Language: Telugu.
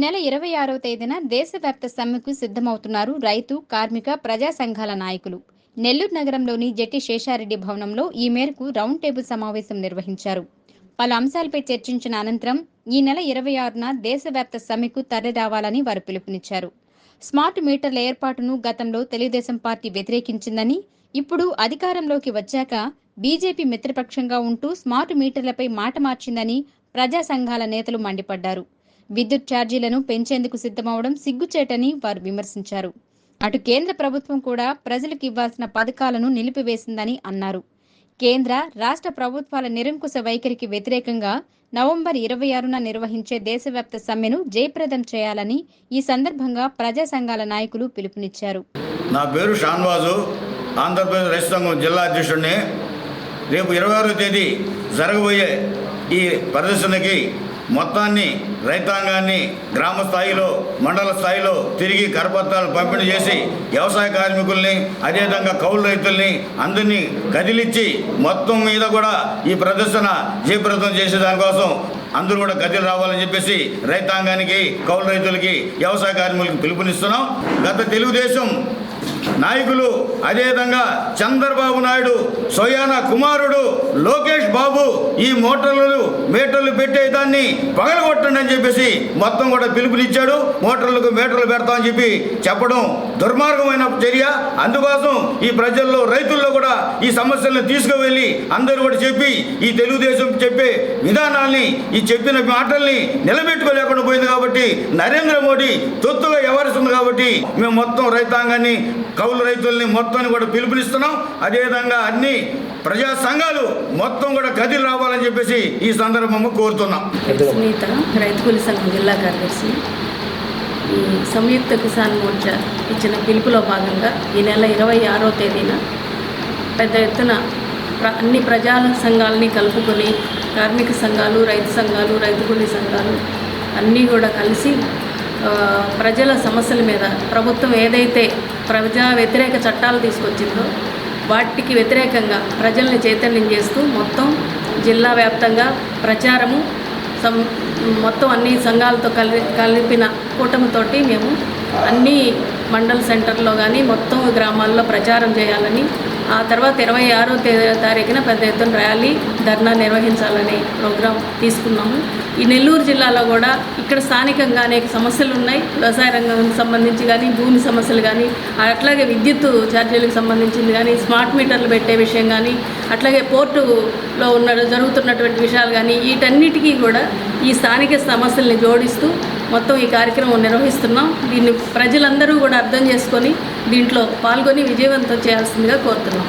నెల ఇరవై ఆరవ తేదీన దేశవ్యాప్త సమ్మెకు సిద్ధమవుతున్నారు రైతు కార్మిక ప్రజా సంఘాల నాయకులు. నెల్లూరు నగరంలోని జట్టి శేషారెడ్డి భవనంలో ఈ మేరకు రౌండ్ టేబుల్ సమావేశం నిర్వహించారు. పలు అంశాలపై చర్చించిన అనంతరం ఈ నెల ఇరవై ఆరున దేశవ్యాప్త సమ్మెకు తరలిరావాలని వారు పిలుపునిచ్చారు. స్మార్ట్ మీటర్ల ఏర్పాటును గతంలో తెలుగుదేశం పార్టీ వ్యతిరేకించిందని ఇప్పుడు అధికారంలోకి వచ్చాక బీజేపీ మిత్రపక్షంగా ఉంటూ స్మార్ట్ మీటర్లపై మాట మార్చిందని ప్రజా సంఘాల నేతలు మండిపడ్డారు. విద్యుత్ ఛార్జీలను పెంచేందుకు సిద్ధమవడం సిగ్గుచేటని వారు విమర్శించారు. అటు కేంద్ర ప్రభుత్వం కూడా ప్రజలకు ఇవ్వాల్సిన పథకాలను నిలిపివేసిందని అన్నారు. కేంద్ర రాష్ట్ర ప్రభుత్వాల నిరంకుశ వైఖరికి వ్యతిరేకంగా నవంబర్ ఇరవై ఆరున నిర్వహించే దేశవ్యాప్త సమ్మెను జయప్రదం చేయాలని ఈ సందర్భంగా ప్రజా సంఘాల నాయకులు పిలుపునిచ్చారు. నా పేరు షాన్వాజు. ఆంధ్రప్రదేశ్ రైతు సంఘం జిల్లా అధ్యక్షుడిని. రేపు ఇరవై ఆరో తేదీ జరగబోయే ఈ ప్రదర్శనకి మొత్తాన్ని రైతాంగాన్ని గ్రామ స్థాయిలో మండల స్థాయిలో తిరిగి కరపత్రాలు పంపిణీ చేసి వ్యవసాయ కార్మికుల్ని అదేవిధంగా కౌలు రైతుల్ని అందరినీ కదిలిచ్చి మొత్తం మీద కూడా ఈ ప్రదర్శన జయప్రదం చేసే దానికోసం అందరూ కూడా గదిలు రావాలని చెప్పేసి రైతాంగానికి కౌలు రైతులకి వ్యవసాయ కార్మికులకి పిలుపునిస్తున్నాం. గత తెలుగుదేశం నాయకులు అదేవిధంగా చంద్రబాబు నాయుడు సోయాన కుమారుడు లోకేష్ బాబు ఈ మోటార్లు మీటర్లు పెట్టే దాన్ని పగలగొట్టండి అని చెప్పేసి మొత్తం కూడా పిలుపునిచ్చాడు. మోటార్లకు మీటర్లు పెడతామని చెప్పి చెప్పడం దుర్మార్గమైన చర్య. అందుకోసం ఈ ప్రజల్లో రైతుల్లో కూడా ఈ సమస్యలను తీసుకువెళ్ళి అందరూ కూడా చెప్పి ఈ తెలుగుదేశం చెప్పే విధానాల్ని ఈ చెప్పిన మాటల్ని నిలబెట్టుకోలేకుండా పోయింది కాబట్టి నరేంద్ర మోడీ తొత్తుగా వ్యవహరిస్తుంది కాబట్టి మేము మొత్తం రైతాంగాన్ని కౌలు రైతుల్ని మొత్తాన్ని కూడా పిలుపునిస్తున్నాం. అదేవిధంగా అన్ని ప్రజా సంఘాలు మొత్తం కూడా గదిలు రావాలని చెప్పేసి ఈ సందర్భంగా కోరుతున్నాం. సునీత రైతు కూలి సంఘం జిల్లా కార్యదర్శి ఈ సంయుక్త కిసాన్ మోర్చా ఇచ్చిన పిలుపులో భాగంగా ఈ నెల ఇరవై ఆరో తేదీన పెద్ద ఎత్తున ప్ర అన్ని ప్రజా సంఘాలని కలుపుకొని కార్మిక సంఘాలు రైతు సంఘాలు రైతు కూలి సంఘాలు అన్నీ కూడా కలిసి ప్రజల సమస్యల మీద ప్రభుత్వం ఏదైతే ప్రజా వ్యతిరేక చట్టాలు తీసుకొచ్చిందో వాటికి వ్యతిరేకంగా ప్రజల్ని చైతన్యం చేస్తూ మొత్తం జిల్లా వ్యాప్తంగా ప్రచారము సం మొత్తం అన్ని సంఘాలతో కలి కలిపిన కూటమితోటి మేము అన్ని మండల్ సెంటర్లో కానీ మొత్తం గ్రామాల్లో ప్రచారం చేయాలని ఆ తర్వాత ఇరవై ఆరో తారీఖున పెద్ద ఎత్తున ర్యాలీ ధర్నా నిర్వహించాలనే ప్రోగ్రాం తీసుకున్నాము. ఈ నెల్లూరు జిల్లాలో కూడా ఇక్కడ స్థానికంగా అనేక సమస్యలు ఉన్నాయి. వ్యవసాయ రంగం సంబంధించి కానీ భూమి సమస్యలు కానీ అట్లాగే విద్యుత్ ఛార్జీలకు సంబంధించింది కానీ స్మార్ట్ మీటర్లు పెట్టే విషయం కానీ అట్లాగే పోర్టులో ఉన్న జరుగుతున్నటువంటి విషయాలు కానీ వీటన్నిటికీ కూడా ఈ స్థానిక సమస్యల్ని జోడిస్తూ మొత్తం ఈ కార్యక్రమం నిర్వహిస్తున్నాం. దీన్ని ప్రజలందరూ కూడా అర్థం చేసుకొని దీంట్లో పాల్గొని విజయవంతం చేయాల్సిందిగా కోరుతున్నాం.